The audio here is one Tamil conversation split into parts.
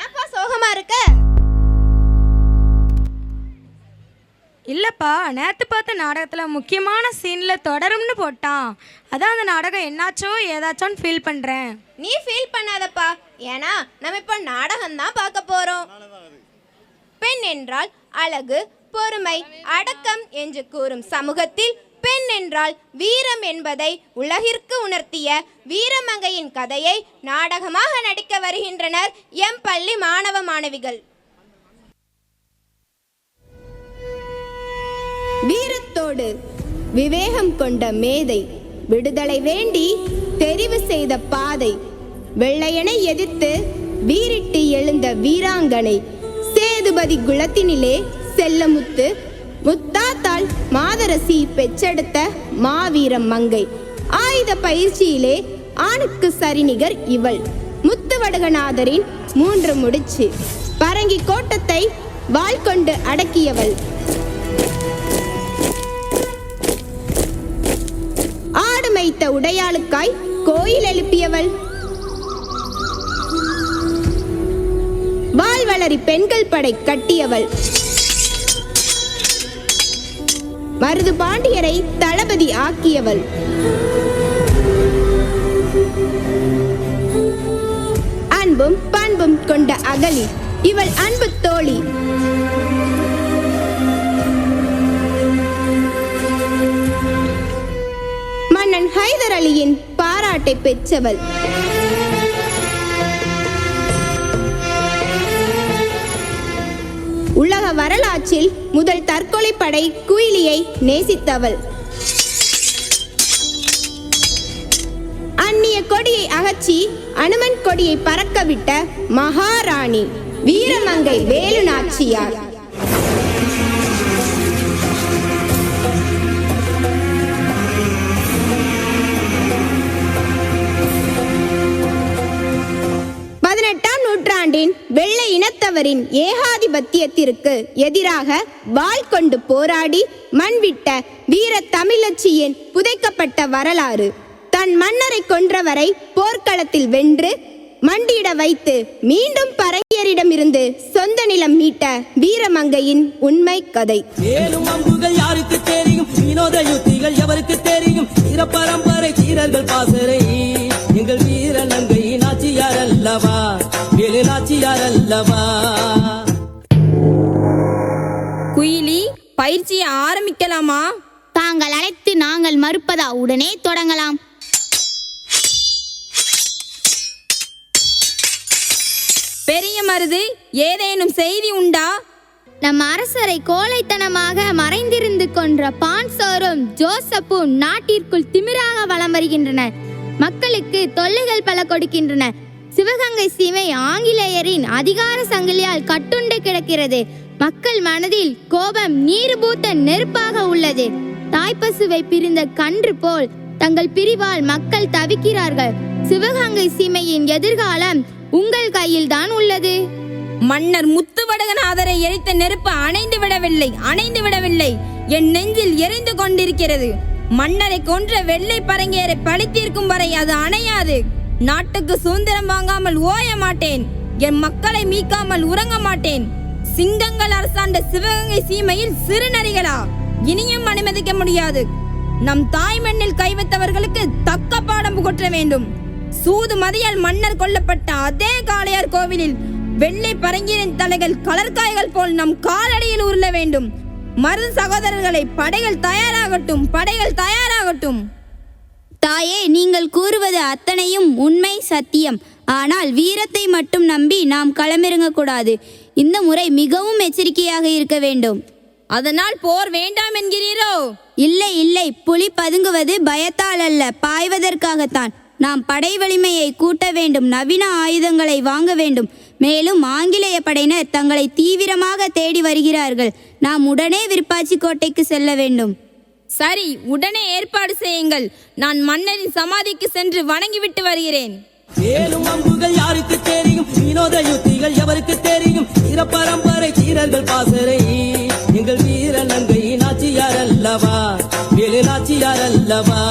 ஏன்பா சோகமா இருக்க? இல்லைப்பா நேற்று பார்த்த நாடகத்தில் முக்கியமான சீனில் தொடரும்னு போட்டான். அதான் அந்த நாடகம் என்னாச்சோ ஏதாச்சோன்னு ஃபீல் பண்ணுறேன் நீ ஃபீல் பண்ணாதப்பா. ஏன்னா நம்ம இப்போ நாடகம் தான் பார்க்க போறோம். பெண் என்றால் அழகு பொறுமை அடக்கம் என்று கூறும் சமூகத்தில் பெண் என்றால் வீரம் என்பதை உலகிற்கு உணர்த்திய வீரமங்கையின் கதையை நாடகமாக நடிக்க வருகின்றனர் எம். பள்ளி மாணவ மாணவிகள். வீரத்தோடு விவேகம் கொண்ட மேதை விடுதலை வேண்டி தெரிவு செய்த பாதை வெள்ளையனை எதிர்த்து வீரிட்டு எழுந்த வீராங்கனை சேதுபதி குலத்தினிலே செல்லமுத்து முத்தாத்தாள் மாதரசி பெற்றெடுத்த மாவீரம் மங்கை. ஆயுத பயிற்சியிலே ஆணுக்கு சரிநிகர் இவள். முத்துவடுகநாதரின் மூன்று முடிச்சு. பரங்கி கோட்டத்தை வாள் கொண்டு அடக்கியவள். ஆடு உடையாளுக்காய் கோயில் எழுப்பியவள். வாழ்வளரி பெண்கள் படை கட்டியவள். மருது பாண்டியரை தளபதி ஆக்கியவள். அன்பும் பண்பும் கொண்ட அகலி இவள் அன்பு தோழி. மன்னன் ஹைதர் அலியின் பாராட்டை பெற்றவள். வரலாற்றில் முதல் தற்கொலை படை குயிலியை நேசித்தவள். அந்நிய கொடியை அகற்றி அனுமன் கொடியை பறக்கவிட்ட மகாராணி வீரமங்கை வேலு நாச்சியார் இனத்தவரின் ஏகாதிபத்தியத்திற்கு எதிராக வாள் கொண்டு போராடி மண்விட்ட வீர தமிழச்சியின் புதைக்கப்பட்ட வரலாறு. தன் மன்னரை கொன்றவரை போர்க்களத்தில் வென்று மண்டியிட வைத்து மீண்டும் பரங்கியரிடமிருந்து சொந்த நிலம் மீட்ட வீரமங்கையின் உண்மை கதை. மேலும் அம்புகள் யாருக்கு தெரியும்? வினோத யுத்திகள் எவருக்கு தெரியும்? வீர பரம்பரை வீரர்கள் பாசறை. எங்கள் வீர வேலு நாச்சியார் அல்லவா குயிலி பயிற்சியை ஆரம்பிக்கலாமா? தாங்கள் அழைத்து நாங்கள் மறுப்பதா? உடனே தொடங்கலாம். பெரிய மருது ஏதேனும் செய்தி உண்டா? நம் அரசரை கோழைத்தனமாக மறைந்திருந்து கொன்ற பான்சோரும் ஜோசப்பும் நாட்டிற்குள் திமிராக வலம் வருகின்றனர். மக்களுக்கு தொல்லைகள் பல கொடுக்கின்றனர் சிவகங்கை சீமை ஆங்கிலேயரின் அதிகார சங்கிலியால் கட்டுண்டு கிடக்கிறது. மக்கள் மனதில் கோபம் நீர்பூத்த நெருப்பாக உள்ளது. தாய்ப்பசுவை பிரிந்த கன்று போல் தங்கள் பிரிவால் மக்கள் தவிக்கிறார்கள். சிவகங்கை சீமையின் எதிர்காலம் உங்கள் கையில் தான் உள்ளது. மன்னர் முத்துவடகநாதரை எரித்த நெருப்பு அணைந்து விடவில்லை அணைந்து விடவில்லை. என் நெஞ்சில் எரிந்து கொண்டிருக்கிறது. மன்னரை கொன்ற வெள்ளை பரங்கியரை பழித்தீர்க்கும் வரை அது அணையாது. நாட்டுக்கு சுதந்திரம் வாங்காமல் ஓய மாட்டேன். என் மக்களை மீட்காமல் உறங்க மாட்டேன். சிங்கங்கள் அரசாண்ட சிவகங்கை சீமையில் சிறுநரிகளா? இனியும் அனுமதிக்க முடியாது. நம் தாய் மண்ணில் கைவைத்தவர்களுக்கு தக்க பாடம் புகற்ற வேண்டும். சூது மதியால் மன்னர் கொல்லப்பட்ட அதே காளையார் கோவிலில் வெள்ளை பரங்கியின் தலைகள் கலர்காய்கள் போல் நம் காலடியில் உருள வேண்டும். மருது சகோதரர்களை படைகள் தயாராகட்டும் படைகள் தயாராகட்டும். தாயே நீங்கள் கூறுவது அத்தனையும் உண்மை சத்தியம். ஆனால் வீரத்தை மட்டும் நம்பி நாம் களமிறங்கக்கூடாது. இந்த முறை மிகவும் எச்சரிக்கையாக இருக்க வேண்டும். அதனால் போர் வேண்டாம் என்கிறீரோ? இல்லை இல்லை. புலி பதுங்குவது பயத்தால் அல்ல பாய்வதற்காகத்தான். நாம் படை வலிமையை கூட்ட வேண்டும் நவீன ஆயுதங்களை வாங்க வேண்டும். மேலும் ஆங்கிலேய படையினர் தங்களை தீவிரமாக தேடி வருகிறார்கள். நாம் உடனே விருப்பாச்சி கோட்டைக்கு செல்ல வேண்டும். சரி உடனே ஏற்பாடு செய்யுங்கள். நான் மன்னரின் சமாதிக்கு சென்று வணங்கிவிட்டு வருகிறேன். வேலும் அம்புகள் யாருக்கு தெரியும்? வினோத யுத்திகள் எவருக்கு தெரியும்? வீர பரம்பரை வீரர்கள் பாசறை. எங்கள் வீர நங்கை நாச்சியார் அல்லவா? வேலு நாச்சியார் அல்லவா?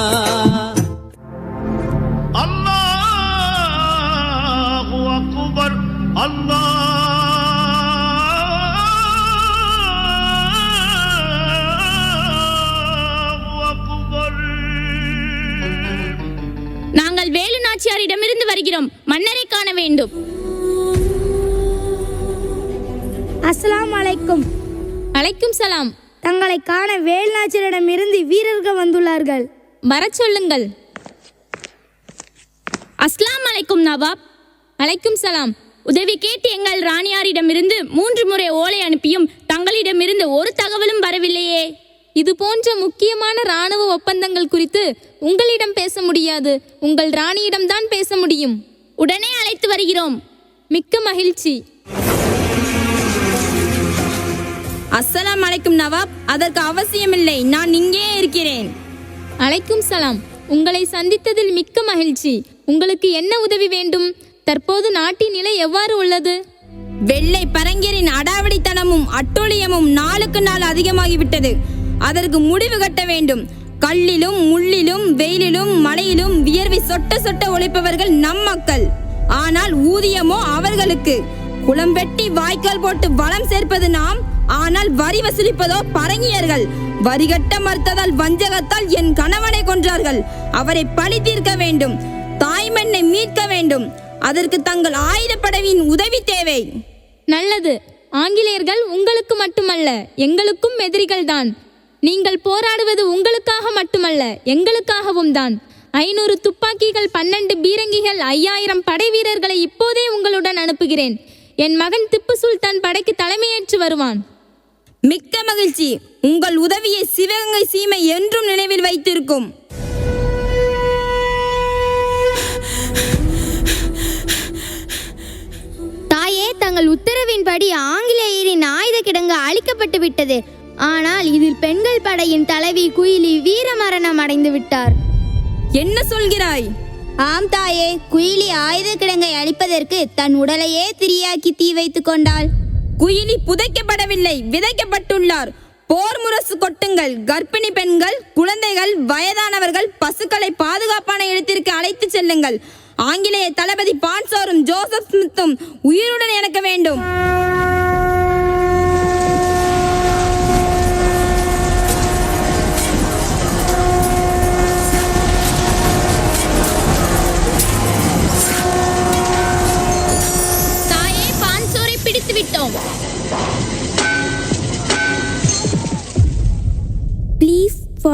காண வேண்டும். அஸ்ஸலாமு அலைக்கும் அழைக்கும் சலாம். தங்களை காண வேல்நாச்சியரிடமிருந்து வீரர்கள் வந்துள்ளார்கள். வரச் சொல்லுங்கள். அஸ்லாம் அலைக்கும் நவாப். அலைக்கும் சலாம். உதவி கேட்டு எங்கள் ராணியாரிடமிருந்து மூன்று முறை ஓலை அனுப்பியும் தங்களிடமிருந்து ஒரு தகவலும் வரவில்லையே. இது போன்ற முக்கியமான ராணுவ ஒப்பந்தங்கள் குறித்து உங்களிடம் பேச முடியாது. உங்கள் ராணியிடம்தான் பேச முடியும். உடனே அழைத்து வருகிறோம். மிக்க மகிழ்ச்சி. அஸ்ஸலாம் அலைக்கும் நவாப் அதற்கு அவசியமில்லை நான் இங்கே இருக்கிறேன். அலைக்கும் சலாம். உங்களை சந்தித்ததில் மிக்க மகிழ்ச்சி. உங்களுக்கு என்ன உதவி வேண்டும்? தற்போது நாட்டின் நிலை எவ்வாறு உள்ளது? வெள்ளை பரங்கியரின் அடாவடித்தனமும் அட்டூழியமும் நாளுக்கு நாள் அதிகமாகிவிட்டது. அதற்கு முடிவு கட்ட வேண்டும். கல்லிலும் முள்ளிலும் வெயிலிலும் சொட்ட சொட்ட உழைப்பவர்கள் நம் மக்கள். ஆனால் ஊதியமோ அவர்களுக்கு. குளம் வெட்டி வாய்க்கால் போட்டு வளம் சேர்ப்பது நாம். ஆனால் வரி வசூலிப்பதோ பரங்கியர்கள். வரி கட்ட மறுத்ததால் வஞ்சகத்தால் என் கணவனை கொன்றார்கள். அவரை பழி தீர்க்க வேண்டும். தாய்மண்ணை மீட்க வேண்டும். அதற்கு தங்கள் ஆயுதப்படவின் உதவி தேவை. நல்லது. ஆங்கிலேயர்கள் உங்களுக்கு மட்டுமல்ல எங்களுக்கும் எதிரிகள் தான் நீங்கள் போராடுவது உங்களுக்காக மட்டுமல்ல எங்களுக்காகவும் தான். ஐநூறு துப்பாக்கிகள் பன்னெண்டு பீரங்கிகள் ஐயாயிரம் படை வீரர்களை இப்போதே உங்களுடன் அனுப்புகிறேன். என் மகன் திப்பு சுல்தான் படைக்கு தலைமையேற்று வருவான். மிக்க மகிழ்ச்சி. உங்கள் உதவியை சிவகங்கை சீமை என்றும் நினைவில் வைத்திருக்கும். தாயே தங்கள் உத்தரவின்படி ஆங்கிலேயரின் ஆயுத கிடங்கு அழிக்கப்பட்டு விட்டது. ஆனால் இதில் பெண்கள் படையின் தலைவி குயிலி வீரமரணம் அடைந்து விட்டார். என்ன சொல்கிறாய்? ஆம் தாயே குயிலி ஆயுத கிடங்கை அழிப்பதற்கு தன் உடலையே திரியாக்கி தீ வைத்துக் கொண்டாள். குயிலி புதைக்கப்படவில்லை விதைக்கப்பட்டுள்ளார். போர் முரசு கொட்டுங்கள் கர்ப்பிணி பெண்கள் குழந்தைகள் வயதானவர்கள் பசுக்களை பாதுகாப்பான இடத்திற்கு அழைத்து செல்லுங்கள். ஆங்கிலேய தளபதி பான்சோரும் ஜோசப் ஸ்மித்தும் உயிருடன் எனக்கு வேண்டும்.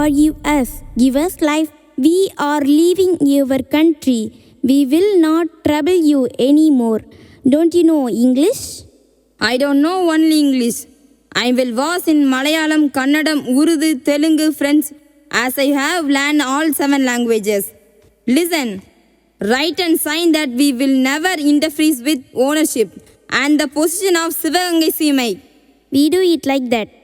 are us? Give us life. We are leaving your country. We will not trouble you anymore. Don't you know English? I don't know only English. I will was in Malayalam, Kannadam, Urdu, Telugu, French, as I have learned all seven languages. Listen, write and sign that we will never interfere with ownership and the position of Sivagangai Simai. We do it like that.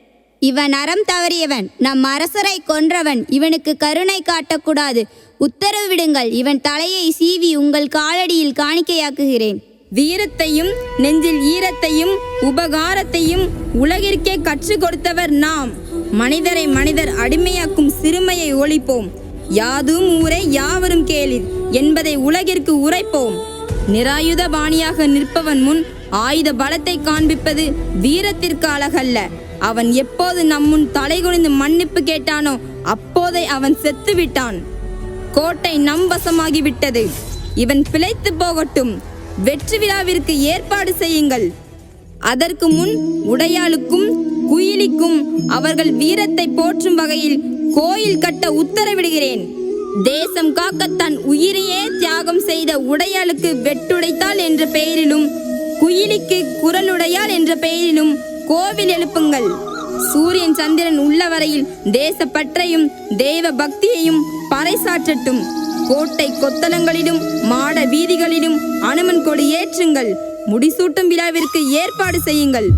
இவன் அறம் தவறியவன் நம் அரசரை கொன்றவன் இவனுக்கு கருணை காட்டக்கூடாது. உத்தரவு விடுங்கள் இவன் தலையை சீவி உங்கள் காலடியில் காணிக்கையாக்குகிறேன். வீரத்தையும் நெஞ்சில் ஈரத்தையும் உபகாரத்தையும் உலகிற்கே கற்றுக் கொடுத்தவர் நாம். மனிதரை மனிதர் அடிமையாக்கும் சிறுமையை ஒழிப்போம். யாதும் ஊரே யாவரும் கேளிர் என்பதை உலகிற்கு உரைப்போம். நிராயுத பாணியாக நிற்பவன் முன் ஆயுத பலத்தை காண்பிப்பது வீரத்திற்கு அழகல்ல. அவன் எப்போது நம்முன் தலை தலைகுனிந்து மன்னிப்பு கேட்டானோ அப்போதை அவன் செத்து விட்டான் கோட்டை நம் வசமாகிவிட்டது இவன் பிழைத்து போகட்டும். வெற்றி விழாவிற்கு ஏற்பாடு செய்யுங்கள். அதற்கு முன் உடையாளுக்கும் குயிலிக்கும் அவர்கள் வீரத்தை போற்றும் வகையில் கோயில் கட்ட உத்தரவிடுகிறேன். தேசம் காக்க தன் உயிரையே தியாகம் செய்த உடையாளுக்கு வெட்டுடைத்தாள் என்ற பெயரிலும் குயிலிக்கு குரலுடையாள் என்ற பெயரிலும் கோவில் எழுப்புங்கள். சூரியன் சந்திரன் உள்ள வரையில் தேசப்பற்றையும் தெய்வ பக்தியையும் பறைசாற்றட்டும். கோட்டை கொத்தளங்களிலும் மாட வீதிகளிலும் அனுமன் கொடி ஏற்றுங்கள். முடிசூட்டும் விழாவிற்கு ஏற்பாடு செய்யுங்கள்.